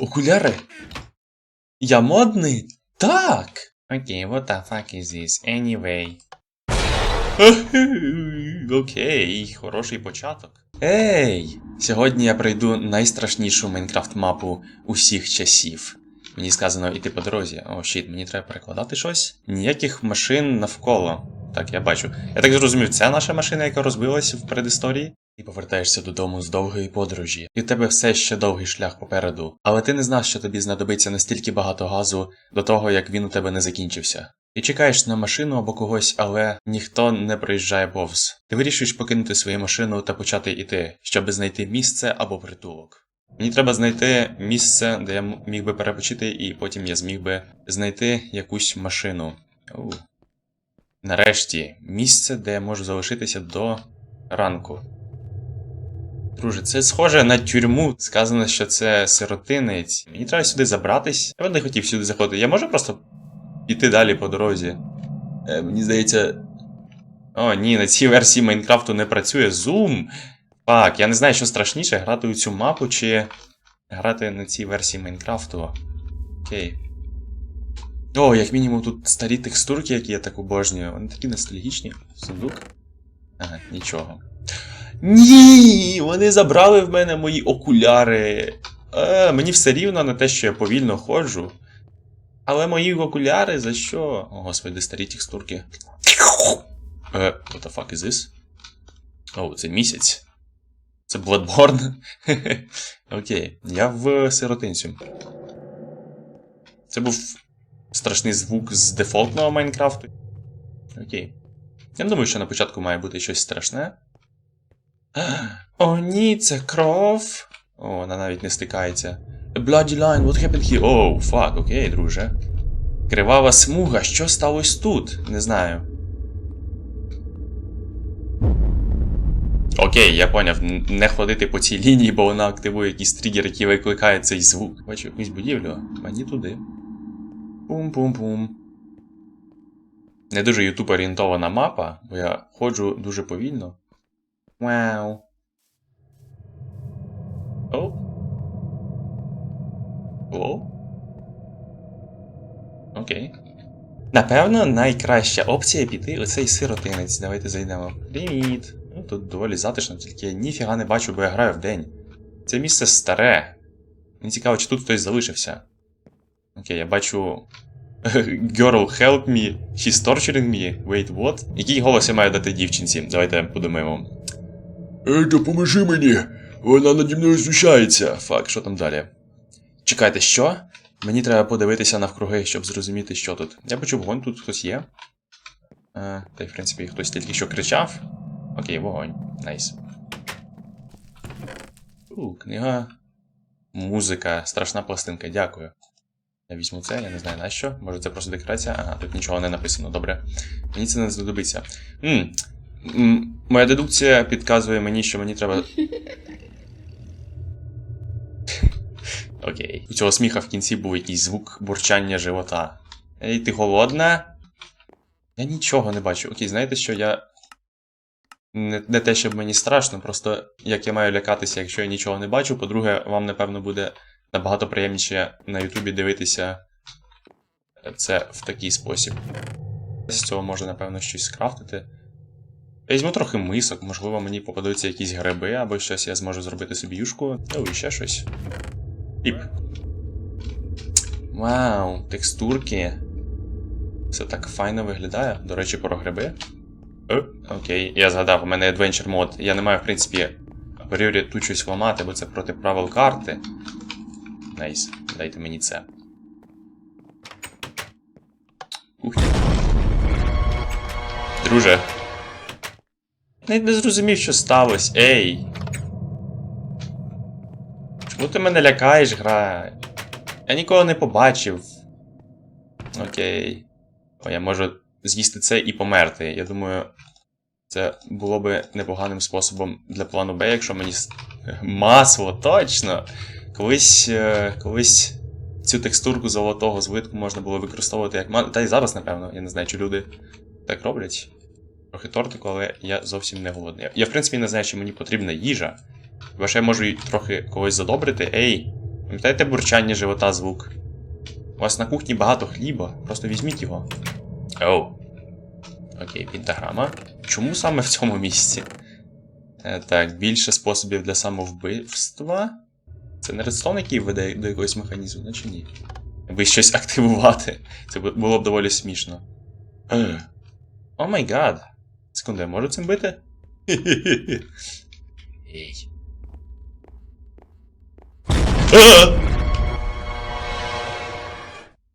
Окуляри? Я модний? Так! Окей, what the fuck is this anyway? Окей, хороший початок. Ей! Сьогодні я пройду найстрашнішу Майнкрафт мапу усіх часів. Мені сказано йти по дорозі. О, щит, мені треба перекладати щось. Ніяких машин навколо. Так, я бачу. Я так зрозумів, це наша машина, яка розбилась в передісторії. І повертаєшся додому з довгої подорожі, і в тебе все ще довгий шлях попереду. Але ти не знав, що тобі знадобиться настільки багато газу до того, як він у тебе не закінчився. Ти чекаєш на машину або когось, але ніхто не проїжджає повз. Ти вирішуєш покинути свою машину та почати йти, щоб знайти місце або притулок. Мені треба знайти місце, де я міг би перепочити, і потім я зміг би знайти якусь машину. Оу. Нарешті, місце, де я можу залишитися до ранку. Друже, це схоже на тюрму. Сказано, що це сиротинець. Мені треба сюди забратись. Я б не хотів сюди заходити. Я можу просто піти далі по дорозі. Е, мені здається. О, ні, на цій версії Майнкрафту не працює зум. Так, я не знаю, що страшніше, грати у цю мапу чи грати на цій версії Майнкрафту. Окей. О, як мінімум тут старі текстурки, які я так обожнюю. Вони такі ностальгічні. Сундук. Ага, нічого. Ні! Вони забрали в мене мої окуляри. Е, мені все рівно на те, що я повільно ходжу. Але мої окуляри за що? О, господи, старі текстурки. Е, what the fuck is this? О, це місяць. Це Bloodborne? Окей, я в сиротинцю. Це був страшний звук з дефолтного Майнкрафту. Окей. Я не думаю, що на початку має бути щось страшне. О, ні, це кров. О, вона навіть не стикається. A bloody line, what happened here? Оу, фак, окей, друже. Кривава смуга, що сталося тут? Не знаю. Окей, я поняв, не ходити по цій лінії, бо вона активує якийсь тригер, який викликає цей звук. Бачу якусь будівлю. Мені туди. Пум-пум-пум. Не дуже ютуб орієнтована мапа, бо я ходжу дуже повільно. Вау. О. О. Окей. Напевно, найкраща опція піти у цей сиротинець. Давайте зайдемо. Привіт. Ну, тут доволі затишно, тільки я ніфіга не бачу, бо я граю вдень. Це місце старе. Мені цікаво, чи тут хтось залишився. Окей, я бачу. Girl, help me. She's torturing me. Wait, what? Який голос я маю дати дівчинці? Давайте подумаємо. Ей, допоможи мені! Вона наді мною знущається. Фак, що там далі? Чекайте, що? Мені треба подивитися навкруги, щоб зрозуміти, що тут. Я почув вогонь, тут хтось є. Е, та й, в принципі, хтось тільки що кричав. Окей, вогонь. Найс. У, книга. Музика, страшна пластинка, дякую. Я візьму це, я не знаю на що. Може це просто декорація? Ага, тут нічого не написано, добре. Мені це не знадобиться. М, Моя дедукція підказує мені, що мені треба. Окей. У цього сміха в кінці був якийсь звук бурчання живота. Ей, ти голодна? Я нічого не бачу. Окей, знаєте що, я. Не, не те, щоб мені страшно, просто як я маю лякатися, якщо я нічого не бачу. По-друге, вам, напевно, буде набагато приємніше на Ютубі дивитися це в такий спосіб. З цього можна, напевно, щось скрафтити. Я візьму трохи мисок, можливо, мені попадуться якісь гриби або щось, я зможу зробити собі юшку. Ну, і ще щось. Піп. Вау, текстурки. Все так файно виглядає. До речі, про гриби. Е, окей, я згадав, у мене Adventure мод. Я не маю, в принципі, апріорі тут щось ламати, бо це проти правил карти. Найс, дайте мені це. Ух. Друже. Навіть не зрозумів, що сталося. Ей. Чому ти мене лякаєш, гра? Я нікого не побачив. Окей. О, я можу з'їсти це і померти. Я думаю, це було би непоганим способом для плану Б, якщо мені. Масло, точно! Колись. е, колись цю текстурку золотого злитку можна було використовувати як ма- Та й зараз, напевно, я не знаю, чи люди так роблять. Трохи тортику, але я зовсім не голодний. Я, в принципі, не знаю, чи мені потрібна їжа. Бо ще я можу трохи когось задобрити. Ей! Пам'ятаєте бурчання живота звук? У вас на кухні багато хліба, просто візьміть його. Оу. Окей, пентаграма. Чому саме в цьому місці? Е, так, більше способів для самовбивства. Це не редстоун, який веде до якогось механізму, ну чи ні? Аби щось активувати. Це було б доволі смішно. О май гад. Секунду, я можу цим бити? Ей.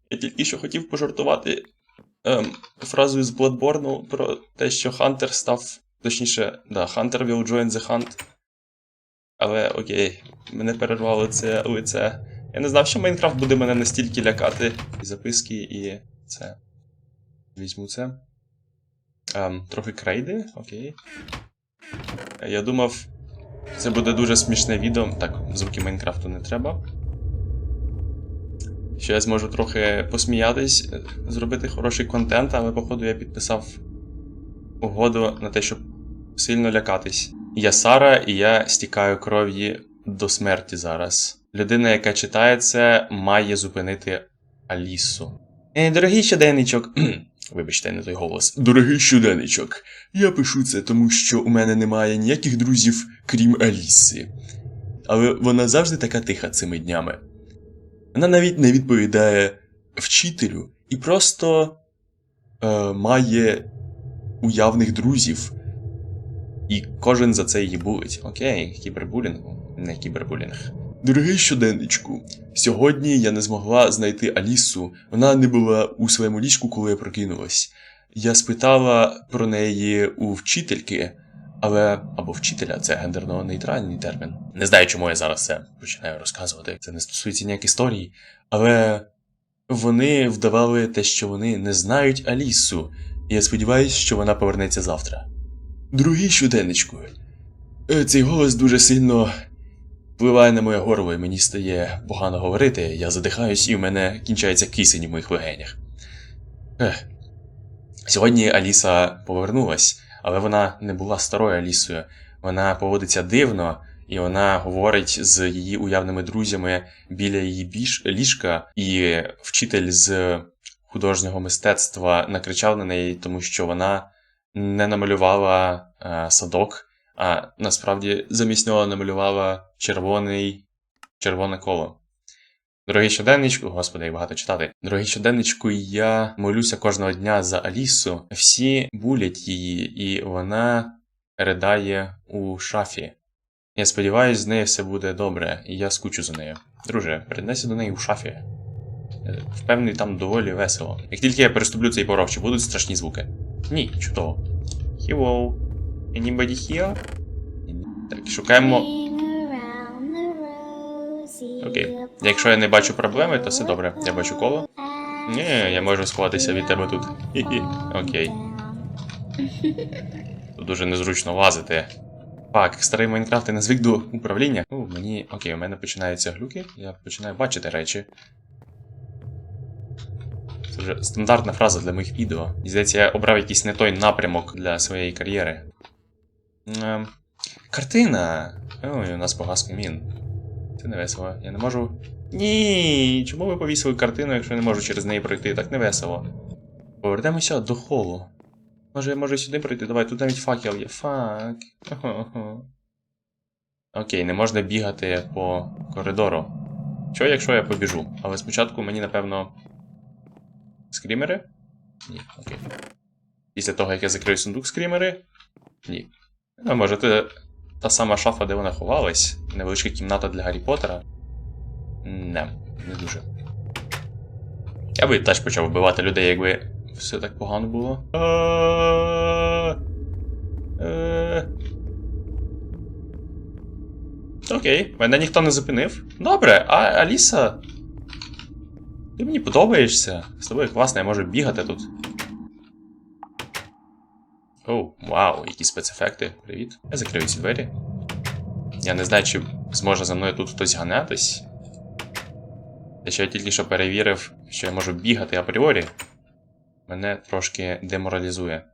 Я тільки що хотів пожартувати ем, фразою з Bloodborne про те, що Хантер став. Точніше, да, Hunter will join the hunt. Але окей, мене перервало це лице. Я не знав, що Майнкрафт буде мене настільки лякати. І записки, і це. Візьму це. Ем, трохи крейди, окей. Я думав, це буде дуже смішне відео. Так, звуки Майнкрафту не треба. Що я зможу трохи посміятись, е, зробити хороший контент, але походу я підписав угоду на те, щоб сильно лякатись. Я Сара, і я стікаю кров'ї до смерті зараз. Людина, яка читає це, має зупинити Алісу. Е, дорогий щоденничок. Вибачте, не той голос. Дорогий щоденничок. Я пишу це, тому що у мене немає ніяких друзів, крім Аліси. Але вона завжди така тиха цими днями. Вона навіть не відповідає вчителю і просто е, має уявних друзів. І кожен за це її булить. Окей, кібербулінг, не кібербулінг. Дорогий щоденничку, сьогодні я не змогла знайти Алісу. Вона не була у своєму ліжку, коли я прокинулась. Я спитала про неї у вчительки, але або вчителя це гендерно нейтральний термін. Не знаю, чому я зараз це починаю розказувати. Це не стосується ніяк історії, але вони вдавали те, що вони не знають Алісу, і я сподіваюся, що вона повернеться завтра. Другий щоденничку. Е, Цей голос дуже сильно впливає на моє горло, і мені стає погано говорити, я задихаюсь, і в мене кінчається кисень у моїх легенях. Ех. Сьогодні Аліса повернулась, але вона не була старою Алісою. Вона поводиться дивно, і вона говорить з її уявними друзями біля її ліжка, і вчитель з художнього мистецтва накричав на неї, тому що вона не намалювала е, садок, а насправді замість нього намалювала червоний червоне коло. Дорогий щоденничку, господи, як багато читати. Дорогий щоденничку, я молюся кожного дня за Алісу. Всі булять її, і вона ридає у шафі. Я сподіваюся, з нею все буде добре, і я скучу за нею. Друже, переднайся до неї у шафі. Е, Впевнений, там доволі весело. Як тільки я переступлю цей порог, чи будуть страшні звуки? Ні, чудово. Hello. Anybody here? Так, шукаємо. Окей. Якщо я не бачу проблеми, то все добре. Я бачу коло. Ні, я можу сховатися від тебе тут. Хі-хі. Окей. Тут дуже незручно лазити. Так, старий Майнкрафт, я не звик до управління. Ну, мені. Окей, у мене починаються глюки, я починаю бачити речі. Це вже стандартна фраза для моїх відео. І здається, я обрав якийсь не той напрямок для своєї кар'єри. Ем, картина. Ой, у нас погас камін. Це не весело. Я не можу. Ні. Чому ви повісили картину, якщо я не можу через неї пройти? Так не весело. Повернемося до холу. Може, я можу сюди пройти? Давай, тут навіть факел є. Фак. Окей, не можна бігати по коридору. Що, якщо я побіжу? Але спочатку мені, напевно. Скрімери? Ні, окей. Після того, як я закрию сундук скрімери? Ні. А може, це та сама шафа, де вона ховалась? Невеличка кімната для Гаррі Поттера? Не, не дуже. Я би теж почав вбивати людей, якби все так погано було. Е. Окей, мене ніхто не зупинив. Добре, а Аліса. Ти мені подобаєшся. З тобою класно, я можу бігати тут. Оу, вау, які спецефекти. Привіт. Я закрию ці двері. Я не знаю, чи зможе за мною тут хтось ганятись. Те, що я тільки що перевірив, що я можу бігати апріорі, мене трошки деморалізує.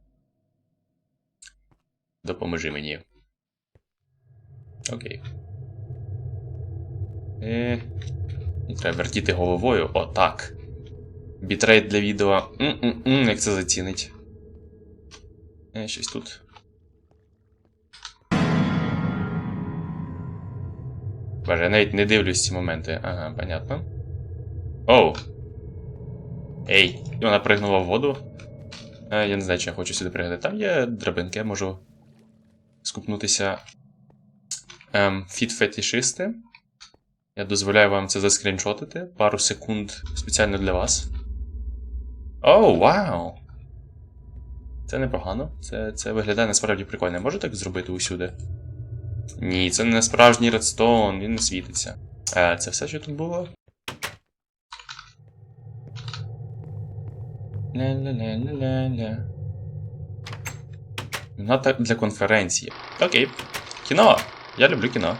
Допоможи мені. Окей. Е, І треба вертіти головою. Отак. Бітрейт для відео. М-м-м, як це зацінить. Е, щось тут. Боже, я навіть не дивлюсь ці моменти. Ага, понятно. Оу. Ей, вона пригнула в воду. Е, я не знаю, чи я хочу сюди пригати. Там є драбинки, я можу скупнутися. Ем, фіт-фетішисти. Я дозволяю вам це заскріншотити. Пару секунд спеціально для вас. Оу, вау! Це непогано. Це, це виглядає насправді прикольно. Я можу так зробити усюди? Ні, це не справжній редстоун, він не світиться. Е, це все, що тут було? Ля-ля-ля-ля-ля-ля. Кімната для конференції. Окей. Кіно! Я люблю кіно.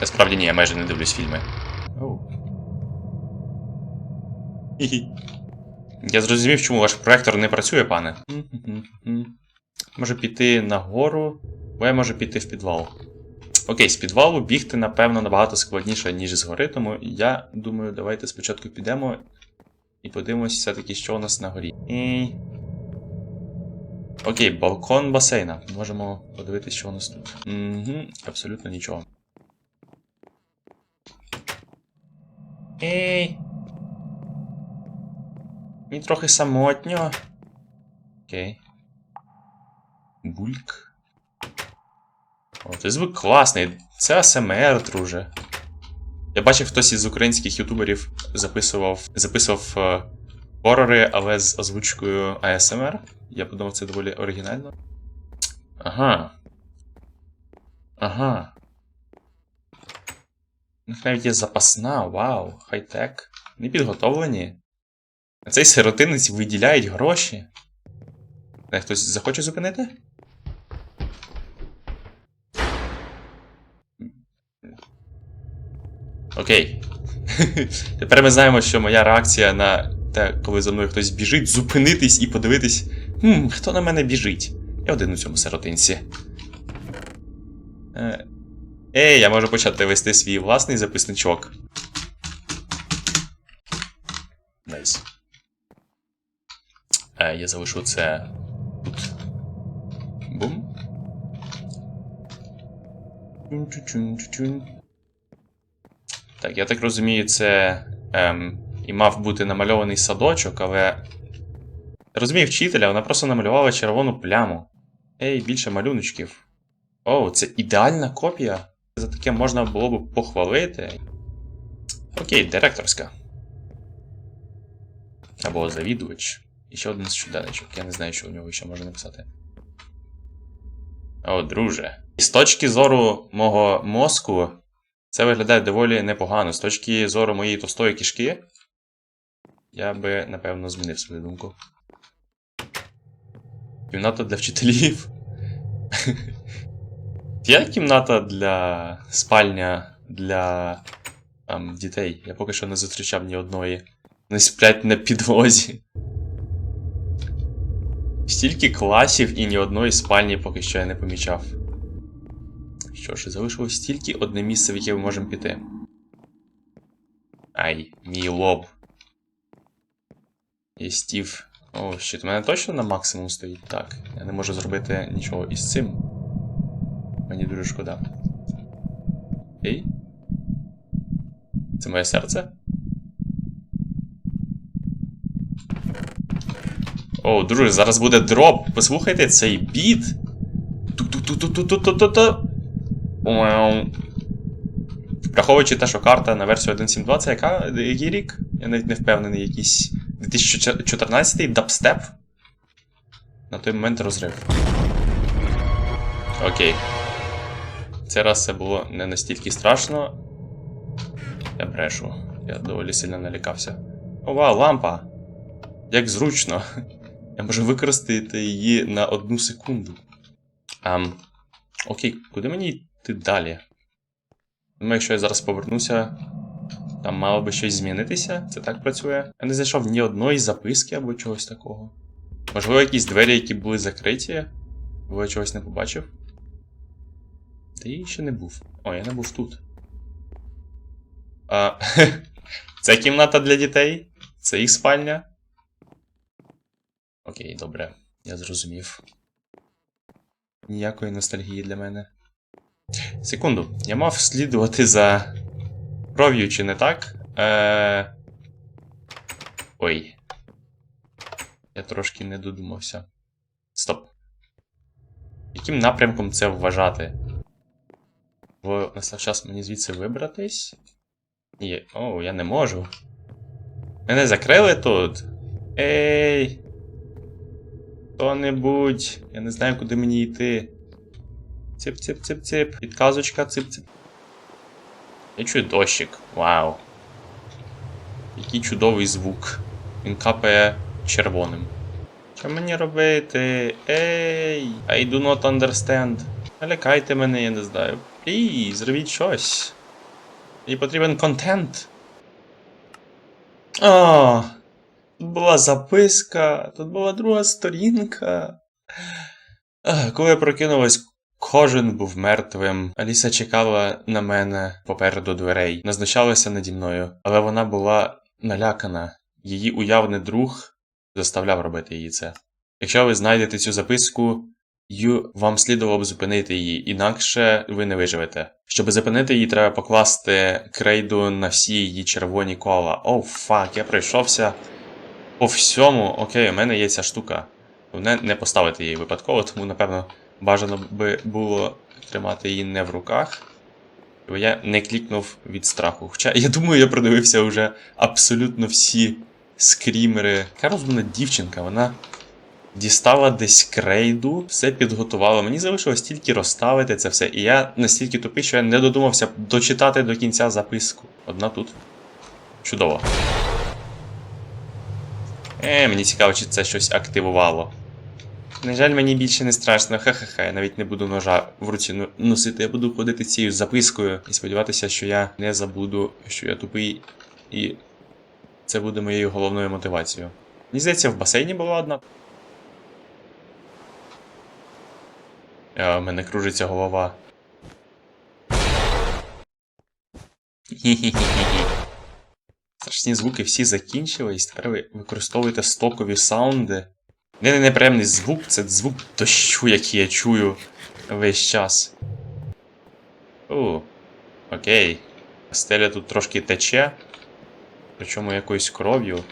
Насправді ні, я майже не дивлюсь фільми. Хі-хі. Я зрозумів, чому ваш проектор не працює, пане. Може піти нагору, бо я можу піти в підвал. Окей, з підвалу бігти, напевно, набагато складніше, ніж згори, тому я думаю, давайте спочатку підемо і подивимось все-таки, що у нас на горі. І... Окей, балкон басейна. Можемо подивитись, що у нас тут. Угу, абсолютно нічого. Ей. Мені трохи самотньо. Окей. Бульк. О, той звук класний. Це АСМР, друже. Я бачив, хтось із українських ютуберів записував записував е, хорори, але з озвучкою ASMR. Я подумав, це доволі оригінально. Ага. Ага. У них навіть є запасна, вау, хай-тек. Не підготовлені. А цей сиротинець виділяють гроші. Не, хтось захоче зупинити? Окей. Тепер ми знаємо, що моя реакція на те, коли за мною хтось біжить, зупинитись і подивитись, хм, хто на мене біжить. Я один у цьому сиротинці. Е, Ей, я можу почати вести свій власний записничок. Найс. Е, я залишу це тут. Бум. Так, я так розумію, це ем, і мав бути намальований садочок, але. Розумію вчителя, вона просто намалювала червону пляму. Ей, більше малюночків. О, це ідеальна копія. За таке можна було б похвалити. Окей, директорська. Або завідувач. Ще один щоденничок. Я не знаю, що у нього ще можна написати. О, друже. І з точки зору мого мозку, це виглядає доволі непогано. З точки зору моєї товстої кишки, я би, напевно, змінив свою думку. Кімната для вчителів. Є кімната для спальня для ем, дітей. Я поки що не зустрічав ні одної. Вони сплять на підлозі. Стільки класів і ні одної спальні поки що я не помічав. Що ж, залишилось тільки одне місце, в яке ми можемо піти. Ай, мій лоб. Є стів. О, щит, у мене точно на максимум стоїть. Так, я не можу зробити нічого із цим. Мені дуже шкода. Ей? Це моє серце? О, друже, зараз буде дроп. Послухайте цей біт. Враховуючи те, що карта на версію 1.7.2, це яка? Який рік? Я навіть не впевнений, якийсь 2014 дабстеп. На той момент розрив. Окей. Цей раз це було не настільки страшно. Я брешу. Я доволі сильно налякався. О, вау, лампа! Як зручно. Я можу використати її на одну секунду. Ам. Окей, куди мені йти далі? Думаю, якщо я зараз повернуся, там мало би щось змінитися. Це так працює. Я не знайшов ні одної записки або чогось такого. Можливо, якісь двері, які були закриті, бо я чогось не побачив. Та я ще не був. О, я не був тут. А, це кімната для дітей? Це їх спальня? Окей, добре, я зрозумів. Ніякої ностальгії для мене. Секунду, я мав слідувати за кров'ю, чи не так? Е... Ой. Я трошки не додумався. Стоп. Яким напрямком це вважати? Бо настав час мені звідси вибратись? Ні. О, я не можу. Мене закрили тут. Ей. Хто-небудь. Я не знаю, куди мені йти. Цип-цип-цип-цип. Підказочка, цип-цип. Я чую дощик. Вау. Який чудовий звук. Він капає червоним. Що мені робити? Ей! I do not understand. Налякайте мене, я не знаю. Пліз, зробіть щось. Мені потрібен контент. А, тут була записка, тут була друга сторінка. Коли я прокинулась, кожен був мертвим. Аліса чекала на мене попереду дверей, назначалася наді мною, але вона була налякана. Її уявний друг заставляв робити її це. Якщо ви знайдете цю записку, ю, вам слідувало б зупинити її, інакше ви не виживете. Щоб зупинити її, треба покласти крейду на всі її червоні кола. Оу, фак, я пройшовся по всьому. Окей, у мене є ця штука. Головне не поставити її випадково, тому, напевно, бажано би було тримати її не в руках. Бо я не клікнув від страху. Хоча я думаю, я продивився вже абсолютно всі скрімери. Яка розумна дівчинка, вона дістала десь крейду, все підготувала. Мені залишилось тільки розставити це все. І я настільки тупий, що я не додумався дочитати до кінця записку. Одна тут. Чудово. Е, мені цікаво, чи це щось активувало. На жаль, мені більше не страшно, ха-ха-ха, я навіть не буду ножа в руці носити, я буду ходити цією запискою і сподіватися, що я не забуду, що я тупий, і це буде моєю головною мотивацією. Мені здається, в басейні була одна. Е, У мене кружиться голова. Хі-хі-хі-хі. Страшні звуки всі закінчились, тепер ви використовуєте стокові саунди. Не не неприємний звук, це звук дощу, який я чую весь час. О, окей. Стеля тут трошки тече. Причому якоюсь кров'ю.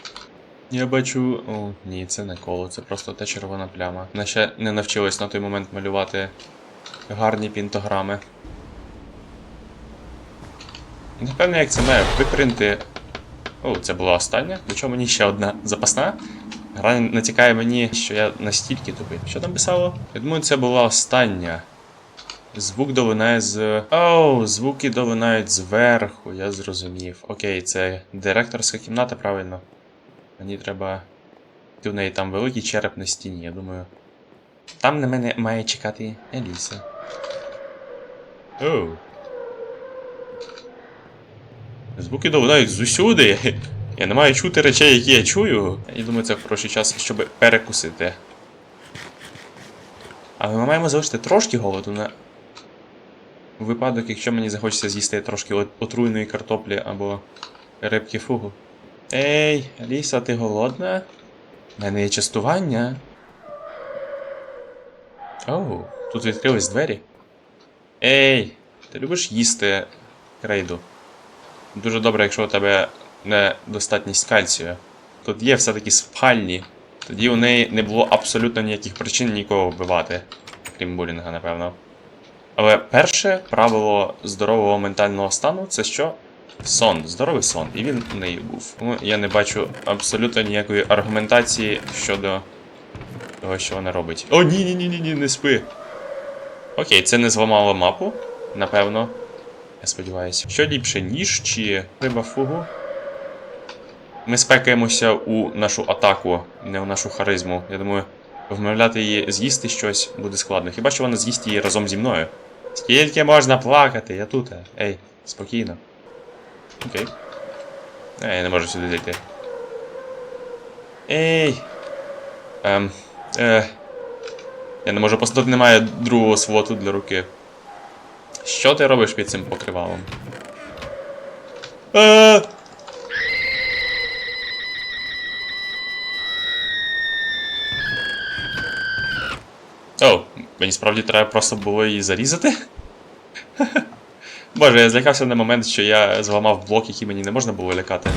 Я бачу. О, ні, це не коло, це просто та червона пляма. Вона ще не навчилась на той момент малювати гарні пінтограми. Напевно, як це має випринти. О, це була остання. Чого мені ще одна запасна? Гра натякає мені, що я настільки тупий. Що там писало? Я думаю, це була остання. Звук долинає з. Оу, звуки долинають зверху, я зрозумів. Окей, це директорська кімната, правильно. Мені треба. Ти в неї там великий череп на стіні, я думаю. Там на мене має чекати Еліса. Оу. Звуки долинають зусюди. Я не маю чути речей, які я чую. І думаю, це хороший час, щоб перекусити. Але ми маємо залишити трошки голоду на випадок, якщо мені захочеться з'їсти трошки отруйної картоплі або рибки фугу. Ей, Аліса, ти голодна? У мене є частування. Оу, тут відкрились двері. Ей, ти любиш їсти крейду? Дуже добре, якщо у тебе недостатність кальцію. Тут є все-таки спальні. Тоді у неї не було абсолютно ніяких причин нікого вбивати, крім булінга, напевно. Але перше правило здорового ментального стану це що? Сон, здоровий сон, і він у неї був. Тому я не бачу абсолютно ніякої аргументації щодо того, що вона робить. О, ні, ні, ні, ні, ні, не спи. Окей, це не зламало мапу, напевно. Я сподіваюся. Що ліпше, ніж чи риба фугу? Ми спекаємося у нашу атаку, не у нашу харизму. Я думаю, вмовляти її з'їсти щось буде складно. Хіба що вона з'їсть її разом зі мною? Скільки можна плакати? Я тут. Ей, спокійно. Окей. Е, я не можу сюди зайти. Ей. Ем. Е. Я не можу просто немає другого своту для руки. Що ти робиш під цим покривалом? А! О, мені справді треба просто було її зарізати. Боже, я злякався на момент, що я зламав блок, який мені не можна було лякати.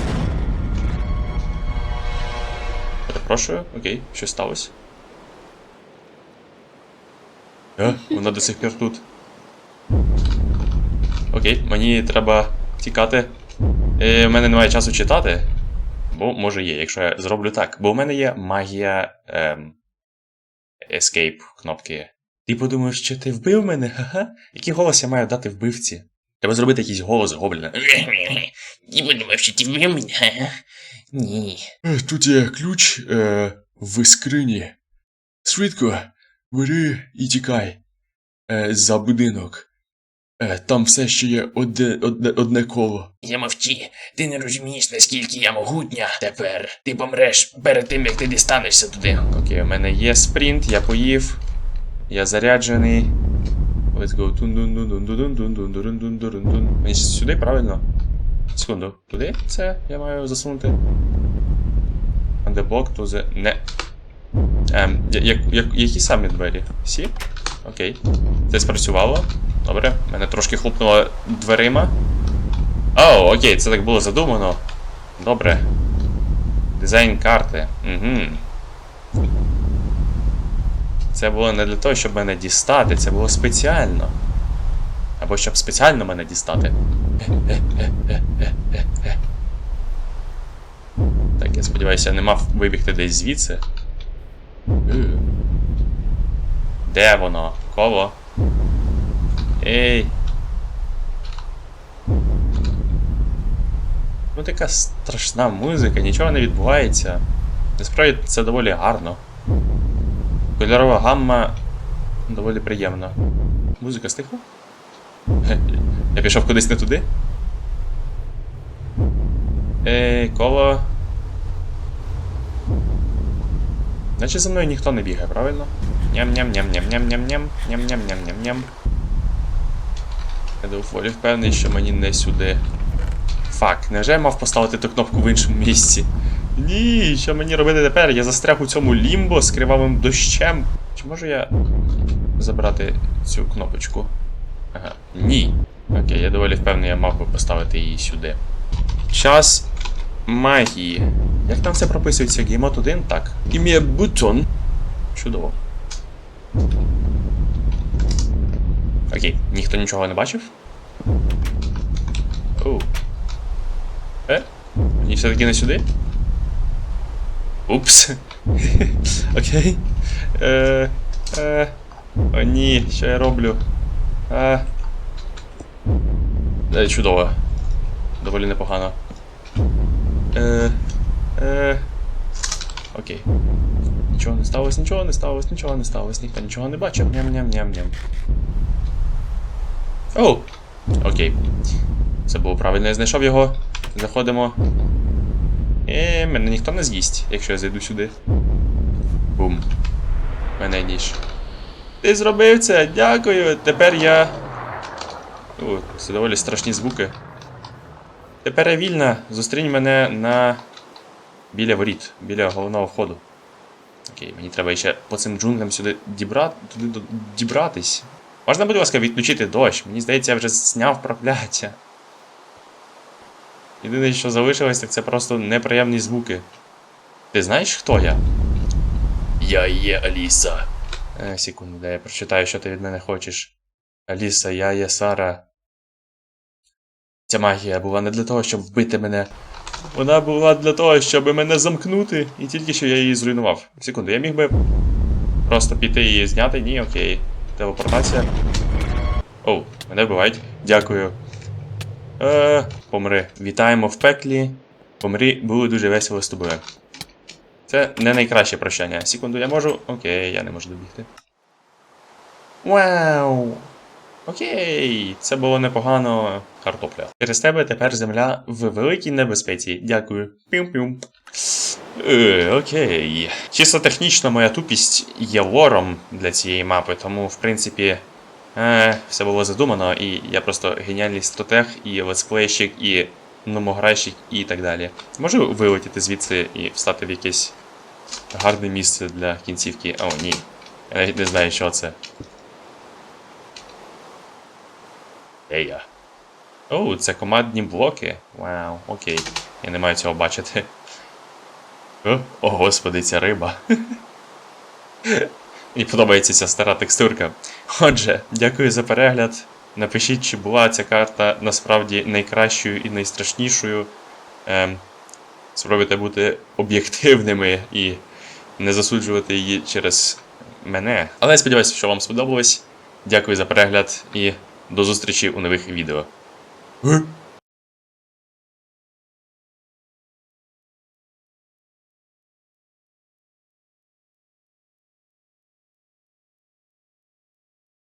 Перепрошую, окей, що сталося? Е, вона до сих пір тут. Окей, мені треба тікати. Е, У мене немає часу читати. Бо може є, якщо я зроблю так. Бо у мене є магія ем, Escape кнопки. Ти подумав, що ти вбив мене? Ха-ха? Який голос я маю дати вбивці? Треба зробити якийсь голос гобліна. Ти подумав, що ти вбив мене? га? Ні. Е, Тут є ключ е, в скрині. Швидко, бери і тікай е, за будинок. Там все ще є одне одне, одне коло. Я мовчі, ти не розумієш, наскільки я могутня тепер. Ти помреш перед тим, як ти дістанешся туди. Окей, у мене є спринт, я поїв. Я заряджений. Let's go. Мені сюди, правильно? Секунду, туди це я маю засунути. And the block to the... Не. Ем, я, я, я, які самі двері? Всі? Окей. Це спрацювало. Добре. Мене трошки хлопнуло дверима. О, окей, це так було задумано. Добре. Дизайн карти. Угу. Це було не для того, щоб мене дістати, це було спеціально. Або щоб спеціально мене дістати. Так, я сподіваюся, я не мав вибігти десь звідси. Де воно? Коло? Ей. Ну така страшна музика, нічого не відбувається. Насправді це доволі гарно. Кольорова гамма доволі приємна. Музика стихла? Я пішов кудись не туди? Ей, коло. Наче за мною ніхто не бігає, правильно? Ням-ням-ням-ням-ням-ням-ням. Ням-ням-ням-ням-ням. Я доволі впевнений, що мені не сюди. Фак, невже я мав поставити ту кнопку в іншому місці? Ні, що мені робити тепер? Я застряг у цьому лімбо з кривавим дощем. Чи можу я забрати цю кнопочку? Ага. Ні. Окей, я доволі впевнений, я мав би поставити її сюди. Час магії. Як там все прописується? Геймод 1? Так. Ім'я Бутон. Чудово. Окей, ніхто нічого не бачив? Оу. Е? Мені все-таки не сюди? Упс. Окей. Е, е, о, ні, що я роблю? Е, е, чудово. Доволі непогано. Е, е, окей. Нічого не сталося, нічого не сталося, нічого не сталося, ніхто нічого не бачив. Ням-ням-ням-ням. Оу! Окей. Це було правильно, я знайшов його. Заходимо. Е, мене ніхто не з'їсть, якщо я зайду сюди. Бум. Мене ніж. Ти зробив це, дякую. Тепер я. О, це доволі страшні звуки. Тепер я вільна. Зустрінь мене на. Біля воріт, біля головного входу. Окей, мені треба ще по цим джунглям сюди дібра... туди дібратись. Можна, будь ласка, відключити дощ? Мені здається, я вже зняв прокляття. Єдине, що залишилось, так це просто неприємні звуки. Ти знаєш, хто я? Я є Аліса. Е, секунду, я прочитаю, що ти від мене хочеш. Аліса, я є Сара. Ця магія була не для того, щоб вбити мене. Вона була для того, щоб мене замкнути, і тільки що я її зруйнував. Секунду, я міг би просто піти і зняти. Ні, окей. Телепортація. Оу, мене вбивають. Дякую. Е, помри. Вітаємо в пеклі. Помри, було дуже весело з тобою. Це не найкраще прощання. Секунду, я можу. Окей, я не можу добігти. Вау! Окей, це було непогано картопля. Через тебе тепер земля в великій небезпеці. Дякую. Пім-пім. Е, окей. Чисто технічно моя тупість є лором для цієї мапи, тому, в принципі, е, все було задумано, і я просто геніальний стратег і летсплейщик, і номограйщик і так далі. Можу вилетіти звідси і встати в якесь гарне місце для кінцівки. О, ні. Я навіть не знаю, що це. Де я? О, це командні блоки. Вау, окей. Я не маю цього бачити. О, о господи, ця риба. Мені подобається ця стара текстурка. Отже, дякую за перегляд. Напишіть, чи була ця карта насправді найкращою і найстрашнішою. Ем, спробуйте бути об'єктивними і не засуджувати її через мене. Але я сподіваюся, що вам сподобалось. Дякую за перегляд і до зустрічі у нових відео. Е?